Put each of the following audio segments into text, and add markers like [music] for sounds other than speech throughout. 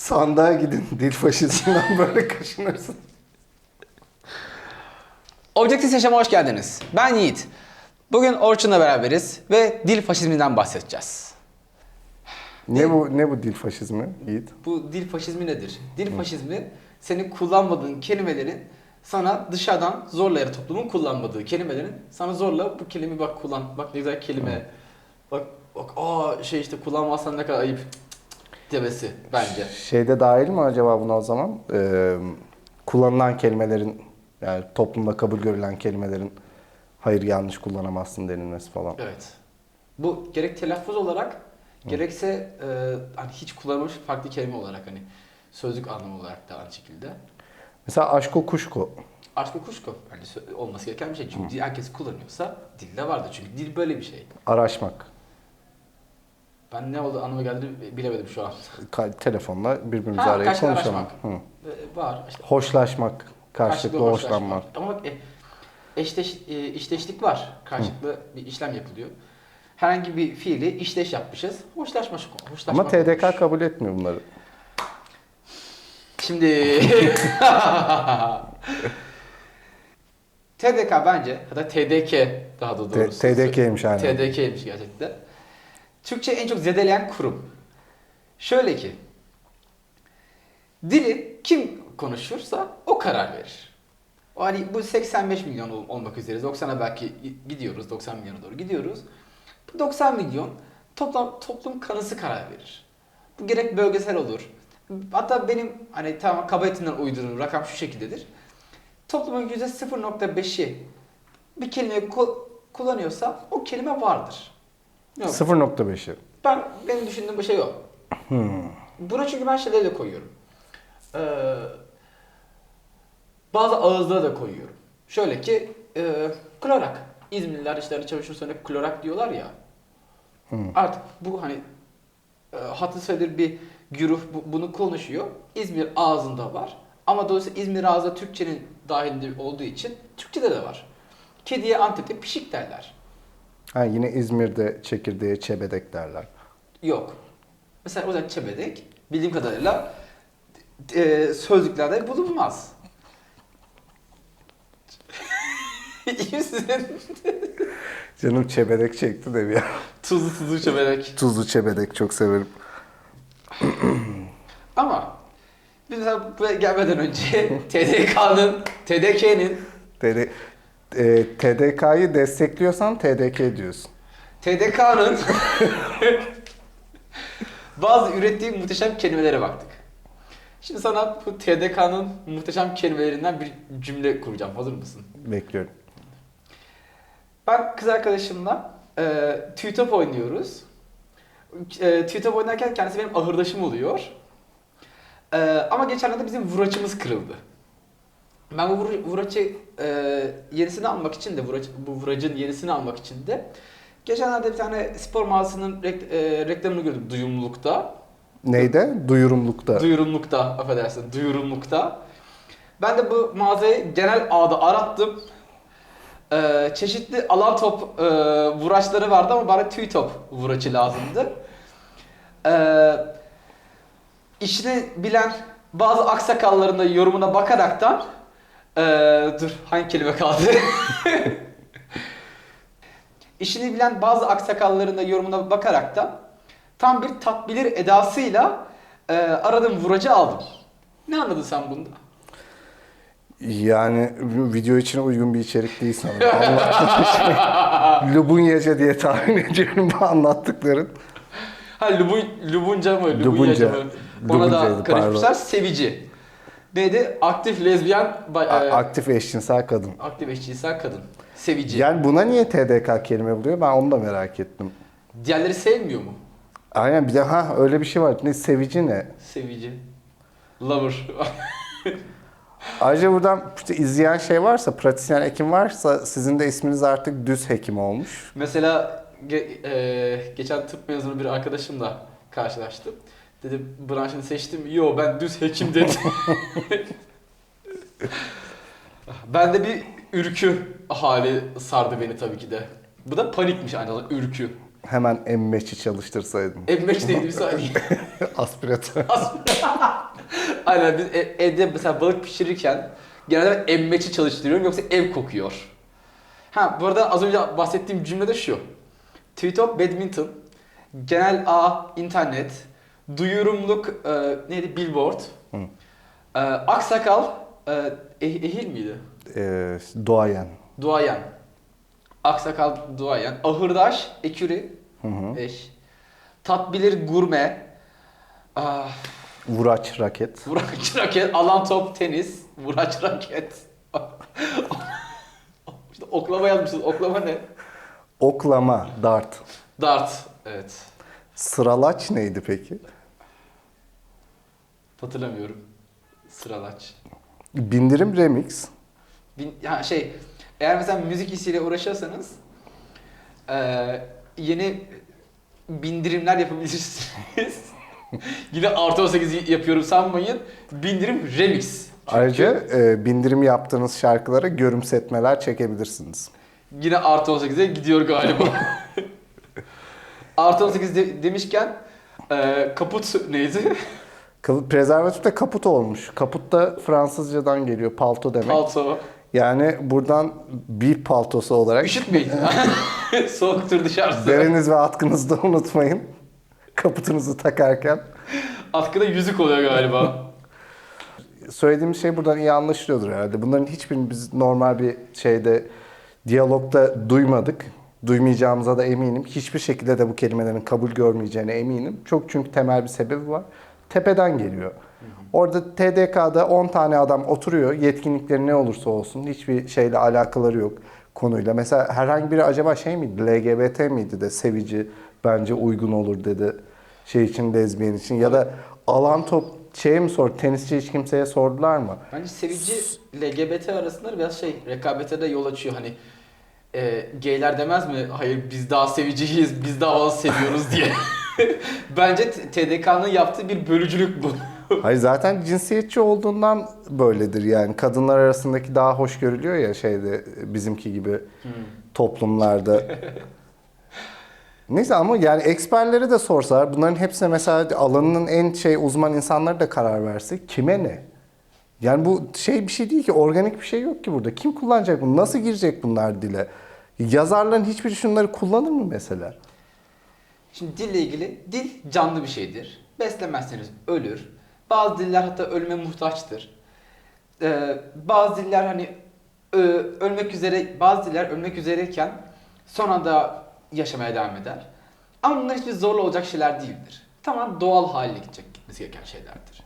Sandığa gidin [laughs] dil faşizminden böyle kaşınırsın. Objektif Yaşam'a hoş geldiniz. Ben Yiğit. Bugün Orçun'la beraberiz ve dil faşizminden bahsedeceğiz. Ne bu ne bu dil faşizmi Yiğit? Bu dil faşizmi nedir? Dil faşizmi senin kullanmadığın kelimelerin sana dışarıdan zorlayarak toplumun kullanmadığı kelimelerin sana zorla bu kelimeyi bak kullan. Bak ne güzel kelime. Bak bak aa şey işte kullanmazsan ne kadar ayıp demesi bence. Şeyde dahil mi acaba buna o zaman? Ee, kullanılan kelimelerin yani toplumda kabul görülen kelimelerin hayır yanlış kullanamazsın denilmesi falan. Evet. Bu gerek telaffuz olarak gerekse e, hani hiç kullanılmış farklı kelime olarak hani sözlük anlamı olarak da aynı şekilde. Mesela aşko kuşko. Aşk kuşku hani sö- olması gereken bir şey. Çünkü herkes kullanıyorsa dilde vardır. Çünkü dil böyle bir şey. Araşmak. Ben ne oldu anlama geldiğini bilemedim şu an. Ka- telefonla birbirimizi Ha, arayıp karşılıklı konuşalım. araşmak. Hı. E, Var işte. Hoşlaşmak. Karşılıklı hoşlaşmak. hoşlanmak. Ama bak e, eşleş, e, işleşlik var. Karşılıklı bir işlem yapılıyor. Herhangi bir fiili işleş yapmışız. Hoşlaşmak. Ama hoşlaşmak TDK kabul etmiyor bunları. Şimdi [laughs] TDK bence ya da TDK daha da T- doğrusu. TDK'ymiş aynen. TDK'ymiş gerçekten. Türkçe en çok zedeleyen kurum. Şöyle ki dili kim konuşursa o karar verir. O hani bu 85 milyon ol- olmak üzere 90'a belki gidiyoruz 90 milyona doğru gidiyoruz. Bu 90 milyon toplam toplum kanısı karar verir. Bu gerek bölgesel olur. Hatta benim hani tamam kaba etinden uydurduğum rakam şu şekildedir. Toplumun %0.5'i bir kelimeyi ku- kullanıyorsa o kelime vardır. Yok. 0.5'i. Ben benim düşündüğüm bu şey o. Hmm. Buna çünkü ben şeyleri de koyuyorum. Ee, bazı ağızları da koyuyorum. Şöyle ki e, klorak. İzmirliler işte hani çamaşır suyuna klorak diyorlar ya. Hmm. Artık bu hani e, hatı sayılır bir güruh bu- bunu konuşuyor. İzmir ağzında var. Ama dolayısıyla İzmir ağzı Türkçenin dahilinde olduğu için Türkçede de var. Kediye Antep'te pişik derler. Ha, yine İzmir'de çekirdeğe çebedek derler. Yok. Mesela o zaman çebedek bildiğim kadarıyla e, sözlüklerde bulunmaz. [laughs] İyi misin? Canım çebedek çekti de bir ya. Tuzlu tuzlu çebedek. Tuzlu çebedek çok severim. Ama biz mesela buraya gelmeden önce [laughs] TDK'nın, TDK'nin, TD, e, TDK'yı destekliyorsan TDK diyorsun. TDK'nın bazı ürettiği muhteşem kelimelere baktık. Şimdi sana bu TDK'nın muhteşem kelimelerinden bir cümle kuracağım. Hazır mısın? Bekliyorum. Ben kız arkadaşımla e, tüy top oynuyoruz. E, tüy top oynarken kendisi benim ahırdaşım oluyor. E, ama geçenlerde bizim vuraçımız kırıldı. Ben bu vur- vuraçı e, yenisini almak için de vuraç, bu vuracın yenisini almak için de geçenlerde bir tane spor mağazasının rek- e, reklamını gördüm duyumlulukta. Neyde? Duyurumlukta. Duyurumlukta affedersin duyurumlukta. Ben de bu mağazayı genel ağda arattım. Ee, çeşitli alan top e, vuraçları vardı ama bana tüy top vuraçı lazımdı. Ee, işini bilen bazı aksakalların da yorumuna bakaraktan e, dur hangi kelime kaldı? [laughs] İşini bilen bazı aksakalların da yorumuna bakaraktan tam bir tatbilir edasıyla e, aradığım vuracı aldım. Ne anladın sen bunda? Yani video için uygun bir içerik değil sanırım. Anlattığın şey [laughs] diye tahmin ediyorum bu anlattıkların. Ha Lubun, Lubunca mı? Lubunca. Lubunyaca mı? Ona da Lubuncaydı, karışmışlar. pardon. Sevici. Neydi? Aktif lezbiyen, A- e, aktif eşcinsel kadın. aktif eşcinsel kadın. Sevici. Yani buna niye TDK kelime buluyor? Ben onu da merak ettim. Diğerleri sevmiyor mu? Aynen bir de ha öyle bir şey var. Ne sevici ne? Sevici. Lover. [laughs] Ayrıca buradan işte izleyen şey varsa, pratisyen hekim varsa sizin de isminiz artık düz hekim olmuş. Mesela ge- e, geçen tıp mezunu bir arkadaşımla karşılaştım. Dedi branşını seçtim. Yo ben düz hekim dedim. ben de bir ürkü hali sardı beni tabii ki de. Bu da panikmiş aynı zamanda ürkü. Hemen emmeçi çalıştırsaydın. Emmek neydi bir saniye. [laughs] Aspiratör. Aynen biz e- evde mesela balık pişirirken genelde ben emmeçi çalıştırıyorum yoksa ev kokuyor. Ha bu arada az önce bahsettiğim cümle de şu. Tweetop badminton, genel A internet, duyurumluk e, neydi billboard, Hı. e, aksakal e, eh- ehil miydi? Ee, doğayan. Duayen. Aksakal duayen. Ahırdaş, eküri, Hı hı. eş. Tatbilir gurme. Ah, Vuraç raket. Vuraç raket, alan top, tenis, vuraç raket. işte oklama yazmışız. Oklama ne? Oklama, dart. Dart. Evet. Sıralaç neydi peki? Hatırlamıyorum. Sıralaç. Bindirim remix. Bin, ya şey, eğer mesela müzik işiyle uğraşıyorsanız eee, yeni bindirimler yapabilirsiniz. [laughs] Yine artı 18 yapıyorum sanmayın. Bindirim remix. Çünkü Ayrıca e, bindirim yaptığınız şarkılara görümsetmeler çekebilirsiniz. Yine artı 18'e gidiyor galiba. [laughs] artı 18 de- demişken eee, kaput neydi? [laughs] Kıl- Prezervatif de kaput olmuş. Kaput da Fransızcadan geliyor. Palto demek. Palto. Yani buradan bir paltosu olarak Üşütmeyin. [laughs] Soğuktur dışarısı. deriniz ve atkınızı da unutmayın. Kaputunuzu takarken. Atkıda yüzük oluyor galiba. Söylediğimiz şey buradan iyi anlaşılıyordur herhalde. Bunların hiçbirini biz normal bir şeyde diyalogda duymadık. Duymayacağımıza da eminim. Hiçbir şekilde de bu kelimelerin kabul görmeyeceğine eminim. Çok çünkü temel bir sebebi var. Tepeden geliyor. Orada TDK'da 10 tane adam oturuyor. Yetkinlikleri ne olursa olsun. Hiçbir şeyle alakaları yok konuyla. Mesela herhangi biri acaba şey miydi? LGBT miydi de sevici bence uygun olur dedi. Şey için lezbiyen için. Ya da alan top şeye mi sor? Tenisçi hiç kimseye sordular mı? Bence sevici LGBT arasında biraz şey rekabete de yol açıyor hani e, gayler demez mi? Hayır biz daha seviciyiz, biz daha fazla seviyoruz diye. [laughs] Bence TDK'nın yaptığı bir bölücülük bu. [laughs] Hayır zaten cinsiyetçi olduğundan böyledir yani. Kadınlar arasındaki daha hoş görülüyor ya şeyde bizimki gibi toplumlarda. Neyse ama yani eksperlere de sorsalar bunların hepsine mesela alanının en şey uzman insanları da karar verse kime ne? Yani bu şey bir şey değil ki organik bir şey yok ki burada. Kim kullanacak bunu? Nasıl girecek bunlar dile? Yazarların hiçbiri şunları kullanır mı mesela? Şimdi dille ilgili dil canlı bir şeydir. Beslemezseniz ölür. Bazı diller hatta ölüme muhtaçtır. Ee, bazı diller hani ö- ölmek üzere bazı diller ölmek üzereyken sonra da yaşamaya devam eder. Ama bunlar hiçbir zorla olacak şeyler değildir. Tamam doğal haline gidecek gitmesi gereken şeylerdir.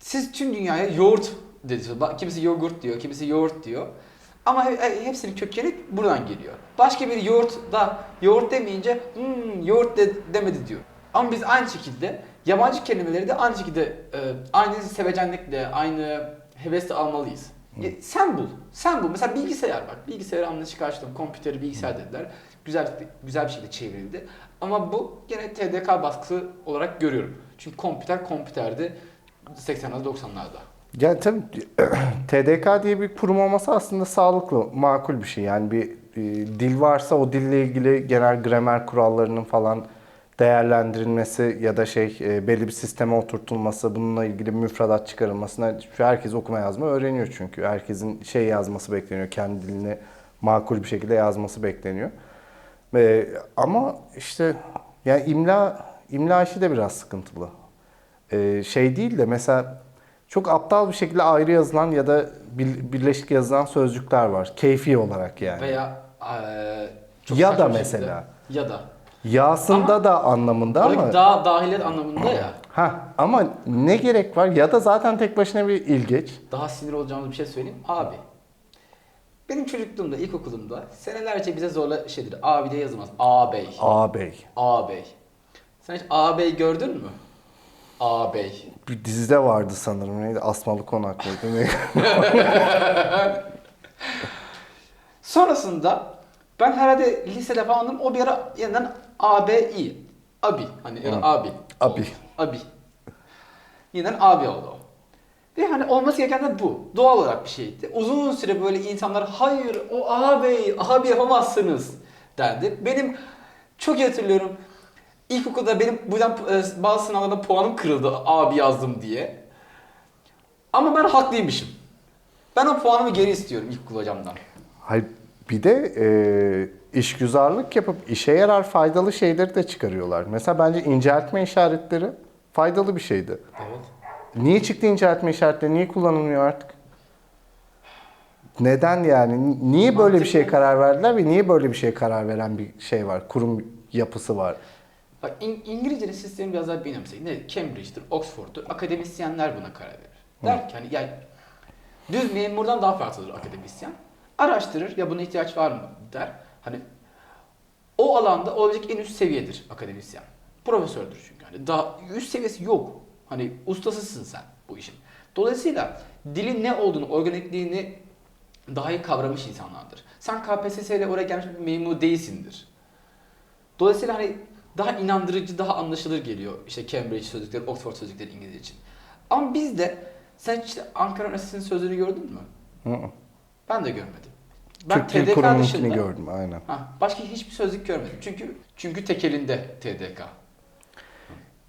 Siz tüm dünyaya yoğurt dediniz. Bak, Kimisi yogurt diyor, kimisi yoğurt diyor. Ama he- he- hepsinin kökeni buradan geliyor. Başka bir yoğurt da yoğurt demeyince hmm, yoğurt de, demedi diyor. Ama biz aynı şekilde yabancı kelimeleri de aynı şekilde e, aynı sevecenlikle, aynı hevesle almalıyız. E, sen bul. Sen bul. Mesela bilgisayar bak. Bilgisayarı anlayışı karşıladım. Kompüteri bilgisayar dediler. Güzel güzel bir şekilde çevrildi. Ama bu gene TDK baskısı olarak görüyorum. Çünkü kompüter kompüterdi 80'larda 90'larda. Yani tabii [clears throat] TDK diye bir kurum olması aslında sağlıklı, makul bir şey. Yani bir e, dil varsa o dille ilgili genel gramer kurallarının falan değerlendirilmesi ya da şey e, belli bir sisteme oturtulması, bununla ilgili müfredat çıkarılmasına şu herkes okuma yazma öğreniyor çünkü. Herkesin şey yazması bekleniyor, kendi dilini makul bir şekilde yazması bekleniyor. E, ama işte yani imla imla işi de biraz sıkıntılı. E, şey değil de mesela çok aptal bir şekilde ayrı yazılan ya da bir- birleşik yazılan sözcükler var. Keyfi olarak yani. Veya eee, çok Ya da mesela. şekilde- Ya da. Yasında Ama- da anlamında ama daha dahiliyet anlamında ya. ha ama ne gerek var ya da zaten tek başına bir ilgeç. Daha sinir olacağımız bir şey söyleyeyim. Abi. Benim çocukluğumda, ilkokulumda senelerce bize zorla şeydir. Abi de yazılmaz. Ağabey. Ağabey. Ağabey. Sen hiç ağabey gördün mü? Ağabey. Bir dizide vardı sanırım neydi? Asmalı Konak mıydı? [laughs] Sonrasında ben herhalde lisede falandım. O bir ara yeniden ABİ. Abi. Hani ya da Hı. abi. Abi. oldu. Abi. Yeniden abi oldu. Ve hani olması gereken de bu. Doğal olarak bir şeydi. Uzun süre böyle insanlar hayır o ağabey, abi yapamazsınız dendi. Benim çok iyi hatırlıyorum. İlkokulda benim bu yüzden e, bazı sınavlarda puanım kırıldı abi yazdım diye. Ama ben haklıymışım. Ben o puanımı geri istiyorum ilkokul hocamdan. Hayır, bir de e, işgüzarlık yapıp işe yarar faydalı şeyleri de çıkarıyorlar. Mesela bence inceltme işaretleri faydalı bir şeydi. Evet. Niye çıktı inceltme işaretleri? Niye kullanılmıyor artık? Neden yani? Niye böyle bir şeye karar verdiler ve niye böyle bir şeye karar veren bir şey var? Kurum yapısı var. Bak İng- İngilizcenin sistemi biraz daha benimsek. Ne? Cambridge'dir, Oxford'dur. Akademisyenler buna karar verir. Der ki hani yani düz memurdan daha farklıdır akademisyen. Araştırır ya buna ihtiyaç var mı der. Hani o alanda olabilecek en üst seviyedir akademisyen. Profesördür çünkü. Hani daha üst seviyesi yok. Hani ustasısın sen bu işin. Dolayısıyla dilin ne olduğunu, organikliğini daha iyi kavramış insanlardır. Sen KPSS ile oraya gelmiş bir memur değilsindir. Dolayısıyla hani daha inandırıcı, daha anlaşılır geliyor. İşte Cambridge sözlükleri, Oxford sözlükleri İngilizce için. Ama bizde sen işte Ankara Üniversitesi'nin sözlüğünü gördün mü? Hı hı. Ben de görmedim. Ben Türk Dil TDK Kurumu'nunkini dışında gördüm aynen. ha, başka hiçbir sözlük görmedim. Çünkü çünkü tekelinde TDK.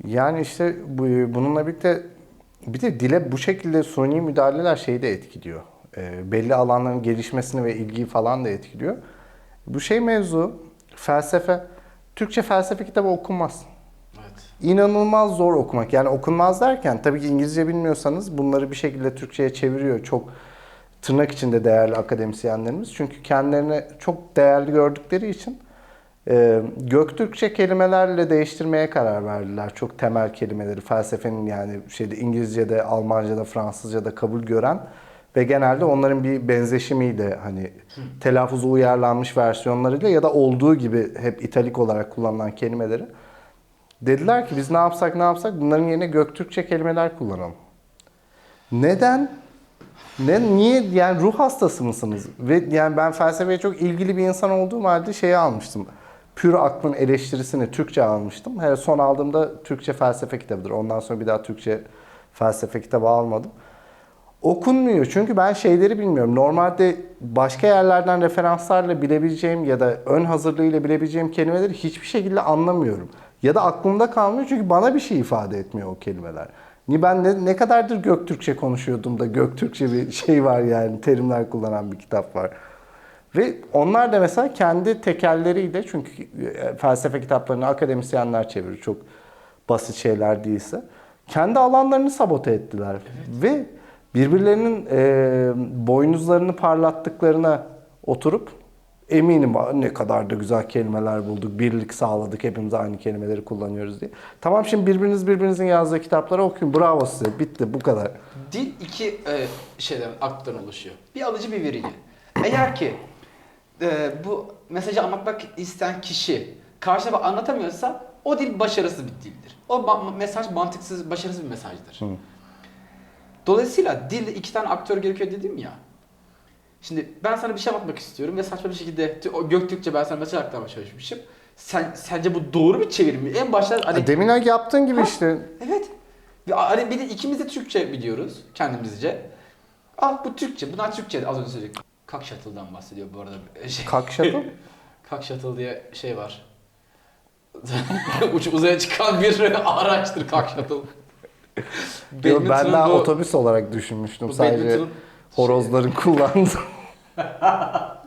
Yani işte bu, bununla birlikte bir de dile bu şekilde suni müdahaleler şeyi de etkiliyor. Ee, belli alanların gelişmesini ve ilgiyi falan da etkiliyor. Bu şey mevzu felsefe. Türkçe felsefe kitabı okunmaz. Evet. İnanılmaz zor okumak. Yani okunmaz derken tabii ki İngilizce bilmiyorsanız bunları bir şekilde Türkçe'ye çeviriyor. Çok tırnak içinde değerli akademisyenlerimiz. Çünkü kendilerini çok değerli gördükleri için e, Göktürkçe kelimelerle değiştirmeye karar verdiler. Çok temel kelimeleri felsefenin yani şeyde İngilizce'de, Almanca'da, Fransızca'da kabul gören ve genelde onların bir benzeşimiyle hani telaffuzu uyarlanmış versiyonlarıyla ya da olduğu gibi hep italik olarak kullanılan kelimeleri Dediler ki biz ne yapsak ne yapsak bunların yerine Göktürkçe kelimeler kullanalım. Neden? Ne niye yani ruh hastası mısınız? Ve yani ben felsefeye çok ilgili bir insan olduğum halde şeyi almıştım. Pür aklın eleştirisini Türkçe almıştım. Her son aldığımda Türkçe felsefe kitabıdır. Ondan sonra bir daha Türkçe felsefe kitabı almadım. Okunmuyor çünkü ben şeyleri bilmiyorum. Normalde başka yerlerden referanslarla bilebileceğim ya da ön hazırlığıyla bilebileceğim kelimeleri hiçbir şekilde anlamıyorum. Ya da aklımda kalmıyor çünkü bana bir şey ifade etmiyor o kelimeler. Ni ben ne, ne kadardır Göktürkçe konuşuyordum da Göktürkçe bir şey var yani terimler kullanan bir kitap var. Ve onlar da mesela kendi tekelleriyle çünkü e, felsefe kitaplarını akademisyenler çevirir çok basit şeyler değilse. Kendi alanlarını sabote ettiler. Ve birbirlerinin e, boynuzlarını parlattıklarına oturup eminim ne kadar da güzel kelimeler bulduk, birlik sağladık, hepimiz aynı kelimeleri kullanıyoruz diye. Tamam şimdi birbiriniz birbirinizin yazdığı kitapları okuyun. Bravo size. Bitti bu kadar. Dil iki e, şeyden, aktıdan oluşuyor. Bir alıcı bir verici. Eğer ki e, bu mesajı anlatmak isteyen kişi karşı anlatamıyorsa o dil başarısız bir dildir. O ma- mesaj mantıksız, başarısız bir mesajdır. Hı. Dolayısıyla dilde iki tane aktör gerekiyor dedim ya. Şimdi ben sana bir şey anlatmak istiyorum ve saçma bir şekilde Göktürkçe ben sana mesaj aktarmaya çalışmışım. Sen sence bu doğru bir çevirim mi? En başta hani Demin yaptığın gibi Ha. işte. Evet. Ve hani bir de ikimiz de Türkçe biliyoruz kendimizce. Al bu Türkçe. Bunlar Türkçe. Az önce söyledik. Kak Shuttle'dan bahsediyor bu arada. [laughs] Şey, Kakşatı. Kak Shuttle [laughs] diye şey var. [laughs] Uç uzaya çıkan bir araçtır Kak Shuttle. Yo, ben daha bu- otobüs olarak düşünmüştüm. Sadece horozların kullandığı. [laughs]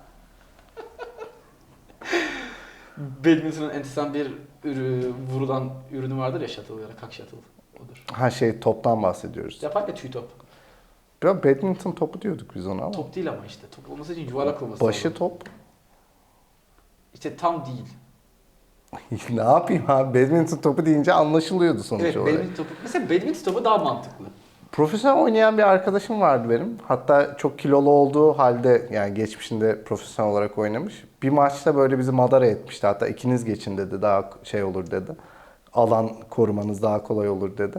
Badminton'un enteresan bir ürü, vurulan ürünü vardır ya Shuttle ya da Kak Shuttle. Odur. Ha şey toptan bahsediyoruz. Yapar ya tüy top. Ya badminton topu diyorduk biz ona ama. Top değil ama işte. Top olması için yuvarlak olması Başı lazım. top. İşte tam değil. [laughs] ne yapayım abi? Badminton topu deyince anlaşılıyordu sonuç Evet, olarak. badminton topu. Mesela badminton topu daha mantıklı. Profesyonel oynayan bir arkadaşım vardı benim. Hatta çok kilolu olduğu halde yani geçmişinde profesyonel olarak oynamış. Bir maçta böyle bizi madara etmişti. Hatta ikiniz geçin dedi daha şey olur dedi. Alan korumanız daha kolay olur dedi.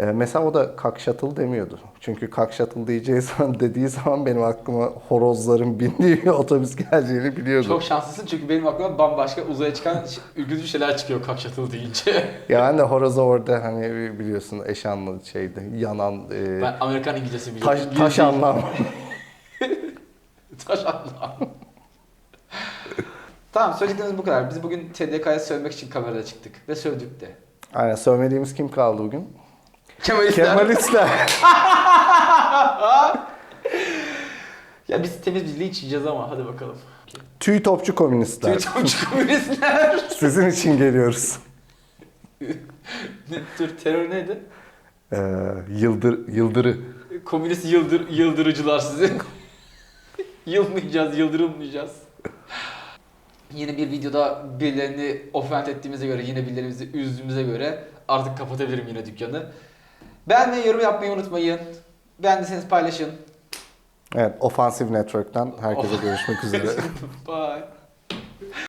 Ee, mesela o da kak shuttle demiyordu. Çünkü kak shuttle diyeceği zaman [laughs] dediği zaman benim aklıma horozların bindiği bir otobüs geleceğini biliyordu. Çok şanslısın çünkü benim aklıma bambaşka uzaya çıkan ürkütücü şeyler çıkıyor kak shuttle deyince. [laughs] Ya ben de horozu orada hani biliyorsun eşanlı şeydi yanan e, ben Amerikan İngilizcesi biliyorum. taş, taş anlam. [laughs] Taş anlam. Tamam söyleyeceklerimiz bu kadar. Biz bugün TDK'ya sövmek için kamerada çıktık. Ve sövdük de. Aynen sövmediğimiz kim kaldı bugün? Kemalistler. Kemalistler. [laughs] Ya biz temiz bir linç yiyeceğiz ama hadi bakalım. Tüy topçu komünistler. Twitch komünistler. [laughs] Sizin için geliyoruz. Ne- Dur terör neydi? Ee, yıldır, yıldırı. Komünist yıldır, yıldırıcılar sizi. [laughs] Yılmayacağız, yıldırılmayacağız. Yine bir videoda birilerini offend ettiğimize göre, yine birilerimizi üzdüğümüze göre artık kapatabilirim yine dükkanı. Beğenmeyi, yorum yapmayı unutmayın. Beğendiyseniz paylaşın. Evet, Offensive Network'ten herkese [laughs] görüşmek üzere. Bye.